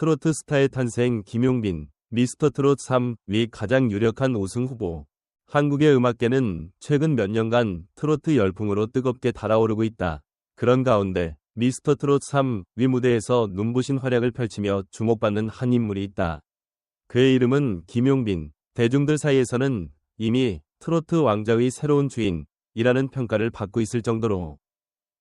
트로트 스타의 탄생 김용빈, 미스터 트롯 3위 가장 유력한 우승 후보. 한국의 음악계는 최근 몇 년간 트로트 열풍으로 뜨겁게 달아오르고 있다. 그런 가운데 미스터 트롯 3위 무대에서 눈부신 활약을 펼치며 주목받는 한 인물이 있다. 그의 이름은 김용빈. 대중들 사이에서는 이미 트로트 왕자의 새로운 주인이라는 평가를 받고 있을 정도로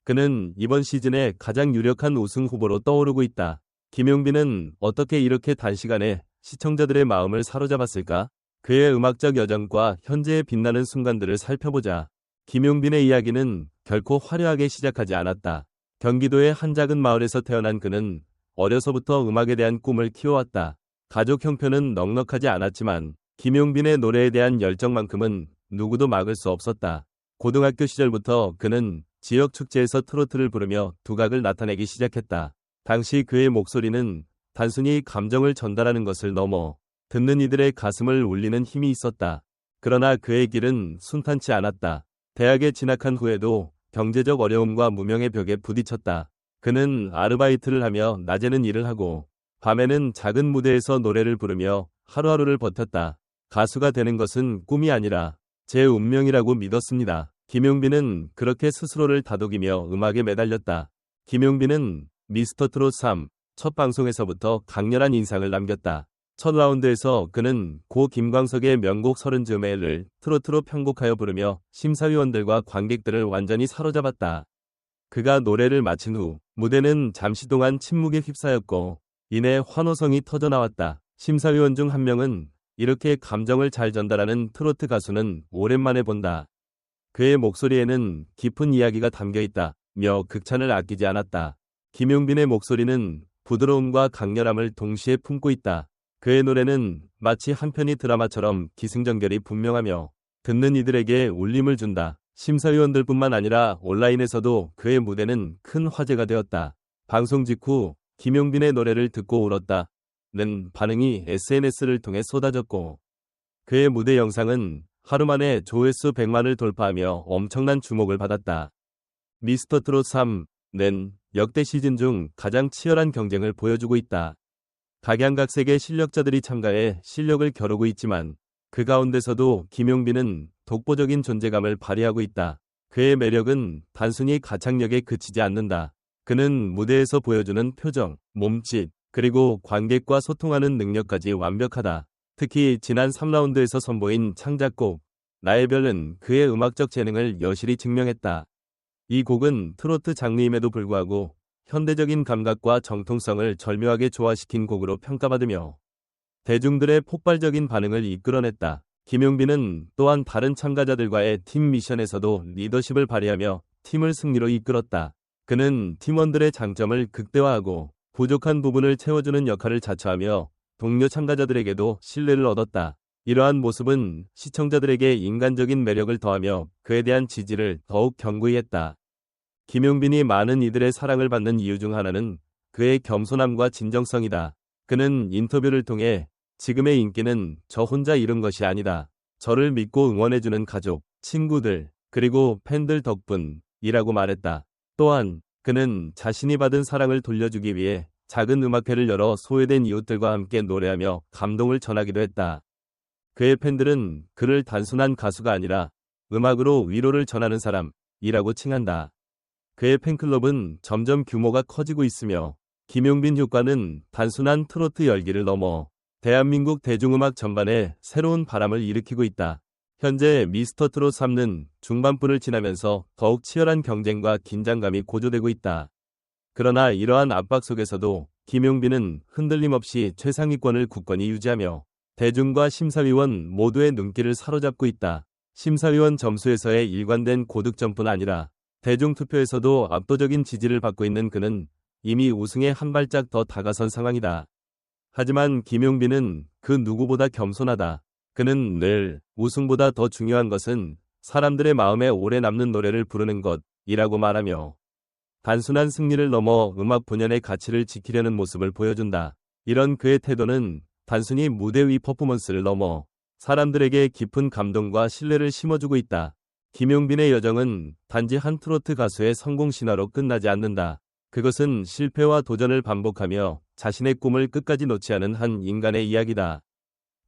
그는 이번 시즌에 가장 유력한 우승 후보로 떠오르고 있다. 김용빈은 어떻게 이렇게 단시간에 시청자들의 마음을 사로잡았을까? 그의 음악적 여정과 현재의 빛나는 순간들을 살펴보자. 김용빈의 이야기는 결코 화려하게 시작하지 않았다. 경기도의 한 작은 마을에서 태어난 그는 어려서부터 음악에 대한 꿈을 키워왔다. 가족 형편은 넉넉하지 않았지만 김용빈의 노래에 대한 열정만큼은 누구도 막을 수 없었다. 고등학교 시절부터 그는 지역 축제에서 트로트를 부르며 두각을 나타내기 시작했다. 당시 그의 목소리는 단순히 감정을 전달하는 것을 넘어 듣는 이들의 가슴을 울리는 힘이 있었다. 그러나 그의 길은 순탄치 않았다. 대학에 진학한 후에도 경제적 어려움과 무명의 벽에 부딪혔다. 그는 아르바이트를 하며 낮에는 일을 하고 밤에는 작은 무대에서 노래를 부르며 하루하루를 버텼다. 가수가 되는 것은 꿈이 아니라 제 운명이라고 믿었습니다. 김용빈은 그렇게 스스로를 다독이며 음악에 매달렸다. 김용빈은 미스터 트롯 3 첫 방송에서부터 강렬한 인상을 남겼다. 첫 라운드에서 그는 고 김광석의 명곡 서른 즈음에를 트로트로 편곡하여 부르며 심사위원들과 관객들을 완전히 사로잡았다. 그가 노래를 마친 후 무대는 잠시 동안 침묵에 휩싸였고 이내 환호성이 터져나왔다. 심사위원 중 한 명은 이렇게 감정을 잘 전달하는 트로트 가수는 오랜만에 본다. 그의 목소리에는 깊은 이야기가 담겨 있다 며 극찬을 아끼지 않았다. 김용빈의 목소리는 부드러움과 강렬함을 동시에 품고 있다. 그의 노래는 마치 한 편의 드라마처럼 기승전결이 분명하며 듣는 이들에게 울림을 준다. 심사위원들뿐만 아니라 온라인에서도 그의 무대는 큰 화제가 되었다. 방송 직후 김용빈의 노래를 듣고 울었다. 는 반응이 SNS를 통해 쏟아졌고 그의 무대 영상은 하루 만에 조회수 100만을 돌파하며 엄청난 주목을 받았다. 미스터 트롯 3는 역대 시즌 중 가장 치열한 경쟁을 보여주고 있다. 각양각색의 실력자들이 참가해 실력을 겨루고 있지만 그 가운데서도 김용빈은 독보적인 존재감을 발휘하고 있다. 그의 매력은 단순히 가창력에 그치지 않는다. 그는 무대에서 보여주는 표정, 몸짓, 그리고 관객과 소통하는 능력까지 완벽하다. 특히 지난 3라운드에서 선보인 창작곡 나의 별은 그의 음악적 재능을 여실히 증명했다. 이 곡은 트로트 장르임에도 불구하고 현대적인 감각과 정통성을 절묘하게 조화시킨 곡으로 평가받으며 대중들의 폭발적인 반응을 이끌어냈다. 김용빈은 또한 다른 참가자들과의 팀 미션에서도 리더십을 발휘하며 팀을 승리로 이끌었다. 그는 팀원들의 장점을 극대화하고 부족한 부분을 채워주는 역할을 자처하며 동료 참가자들에게도 신뢰를 얻었다. 이러한 모습은 시청자들에게 인간적인 매력을 더하며 그에 대한 지지를 더욱 견고히 했다. 김용빈이 많은 이들의 사랑을 받는 이유 중 하나는 그의 겸손함과 진정성이다. 그는 인터뷰를 통해 지금의 인기는 저 혼자 이룬 것이 아니다. 저를 믿고 응원해주는 가족, 친구들, 그리고 팬들 덕분이라고 말했다. 또한 그는 자신이 받은 사랑을 돌려주기 위해 작은 음악회를 열어 소외된 이웃들과 함께 노래하며 감동을 전하기도 했다. 그의 팬들은 그를 단순한 가수가 아니라 음악으로 위로를 전하는 사람이라고 칭한다. 그의 팬클럽은 점점 규모가 커지고 있으며 김용빈 효과는 단순한 트로트 열기를 넘어 대한민국 대중음악 전반에 새로운 바람을 일으키고 있다. 현재 미스터 트롯 3는 중반부를 지나면서 더욱 치열한 경쟁과 긴장감이 고조되고 있다. 그러나 이러한 압박 속에서도 김용빈은 흔들림 없이 최상위권을 굳건히 유지하며 대중과 심사위원 모두의 눈길을 사로잡고 있다. 심사위원 점수에서의 일관된 고득점뿐 아니라 대중투표에서도 압도적인 지지를 받고 있는 그는 이미 우승에 한 발짝 더 다가선 상황이다. 하지만 김용빈은 그 누구보다 겸손하다. 그는 늘 우승보다 더 중요한 것은 사람들의 마음에 오래 남는 노래를 부르는 것이라고 말하며 단순한 승리를 넘어 음악 본연의 가치를 지키려는 모습을 보여준다. 이런 그의 태도는 단순히 무대 위 퍼포먼스를 넘어 사람들에게 깊은 감동과 신뢰를 심어주고 있다. 김용빈의 여정은 단지 한 트로트 가수의 성공 신화로 끝나지 않는다. 그것은 실패와 도전을 반복하며 자신의 꿈을 끝까지 놓지 않은 한 인간의 이야기다.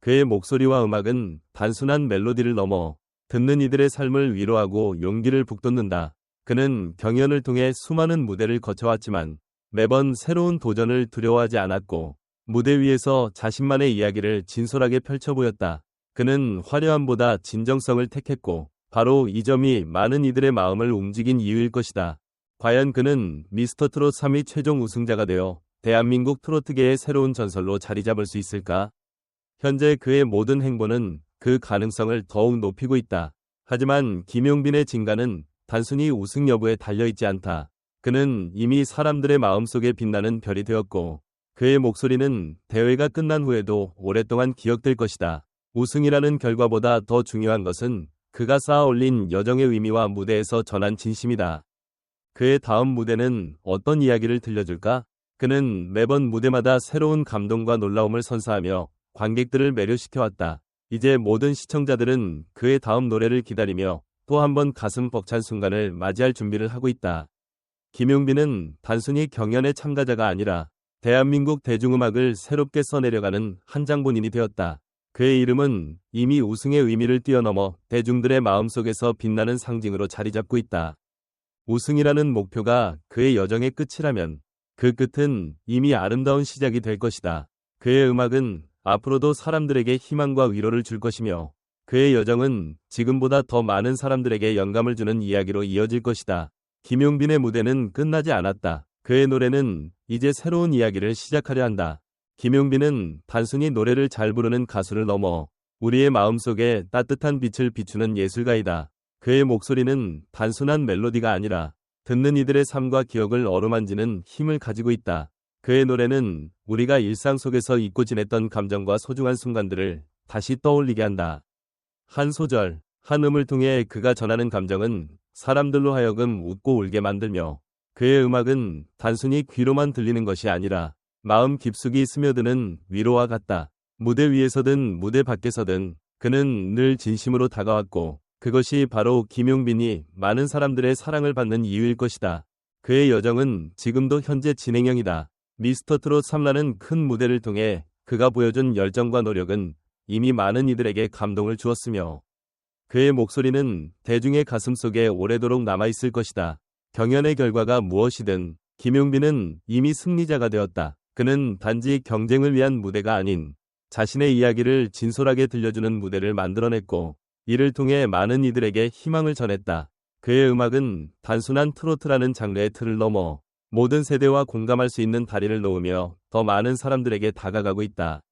그의 목소리와 음악은 단순한 멜로디를 넘어 듣는 이들의 삶을 위로하고 용기를 북돋는다. 그는 경연을 통해 수많은 무대를 거쳐왔지만 매번 새로운 도전을 두려워하지 않았고 무대 위에서 자신만의 이야기를 진솔하게 펼쳐 보였다. 그는 화려함보다 진정성을 택했고 바로 이 점이 많은 이들의 마음을 움직인 이유일 것이다. 과연 그는 미스터 트롯 3위 최종 우승자가 되어 대한민국 트로트계의 새로운 전설로 자리 잡을 수 있을까? 현재 그의 모든 행보는 그 가능성을 더욱 높이고 있다. 하지만 김용빈의 진가는 단순히 우승 여부에 달려있지 않다. 그는 이미 사람들의 마음속에 빛나는 별이 되었고 그의 목소리는 대회가 끝난 후에도 오랫동안 기억될 것이다. 우승이라는 결과보다 더 중요한 것은 그가 쌓아 올린 여정의 의미와 무대에서 전한 진심이다. 그의 다음 무대는 어떤 이야기를 들려줄까? 그는 매번 무대마다 새로운 감동과 놀라움을 선사하며 관객들을 매료시켜왔다. 이제 모든 시청자들은 그의 다음 노래를 기다리며 또 한 번 가슴 벅찬 순간을 맞이할 준비를 하고 있다. 김용빈은 단순히 경연의 참가자가 아니라 대한민국 대중음악을 새롭게 써내려가는 한 장본인이 되었다. 그의 이름은 이미 우승의 의미를 뛰어넘어 대중들의 마음속에서 빛나는 상징으로 자리 잡고 있다. 우승이라는 목표가 그의 여정의 끝이라면 그 끝은 이미 아름다운 시작이 될 것이다. 그의 음악은 앞으로도 사람들에게 희망과 위로를 줄 것이며 그의 여정은 지금보다 더 많은 사람들에게 영감을 주는 이야기로 이어질 것이다. 김용빈의 무대는 끝나지 않았다. 그의 노래는 이제 새로운 이야기를 시작하려 한다. 김용빈은 단순히 노래를 잘 부르는 가수를 넘어 우리의 마음속에 따뜻한 빛을 비추는 예술가이다. 그의 목소리는 단순한 멜로디가 아니라 듣는 이들의 삶과 기억을 어루만지는 힘을 가지고 있다. 그의 노래는 우리가 일상 속에서 잊고 지냈던 감정과 소중한 순간들을 다시 떠올리게 한다. 한 소절, 한 음을 통해 그가 전하는 감정은 사람들로 하여금 웃고 울게 만들며 그의 음악은 단순히 귀로만 들리는 것이 아니라 마음 깊숙이 스며드는 위로와 같다. 무대 위에서든 무대 밖에서든 그는 늘 진심으로 다가왔고 그것이 바로 김용빈이 많은 사람들의 사랑을 받는 이유일 것이다. 그의 여정은 지금도 현재 진행형이다. 미스터 트롯 3라는 큰 무대를 통해 그가 보여준 열정과 노력은 이미 많은 이들에게 감동을 주었으며 그의 목소리는 대중의 가슴 속에 오래도록 남아있을 것이다. 경연의 결과가 무엇이든 김용빈은 이미 승리자가 되었다. 그는 단지 경쟁을 위한 무대가 아닌 자신의 이야기를 진솔하게 들려주는 무대를 만들어냈고 이를 통해 많은 이들에게 희망을 전했다. 그의 음악은 단순한 트로트라는 장르의 틀을 넘어 모든 세대와 공감할 수 있는 다리를 놓으며 더 많은 사람들에게 다가가고 있다.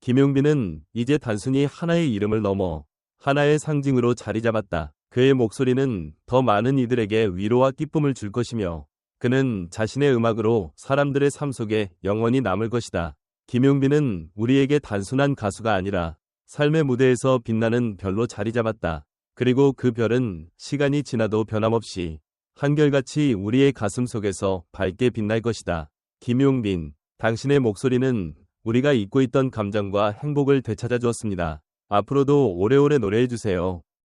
김용빈은 이제 단순히 하나의 이름을 넘어 하나의 상징으로 자리 잡았다. 그의 목소리는 더 많은 이들에게 위로와 기쁨을 줄 것이며 그는 자신의 음악으로 사람들의 삶 속에 영원히 남을 것이다. 김용빈은 우리에게 단순한 가수가 아니라 삶의 무대에서 빛나는 별로 자리 잡았다. 그리고 그 별은 시간이 지나도 변함없이 한결같이 우리의 가슴 속에서 밝게 빛날 것이다. 김용빈, 당신의 목소리는 우리가 잊고 있던 감정과 행복을 되찾아 주었습니다. 앞으로도 오래오래 노래해 주세요.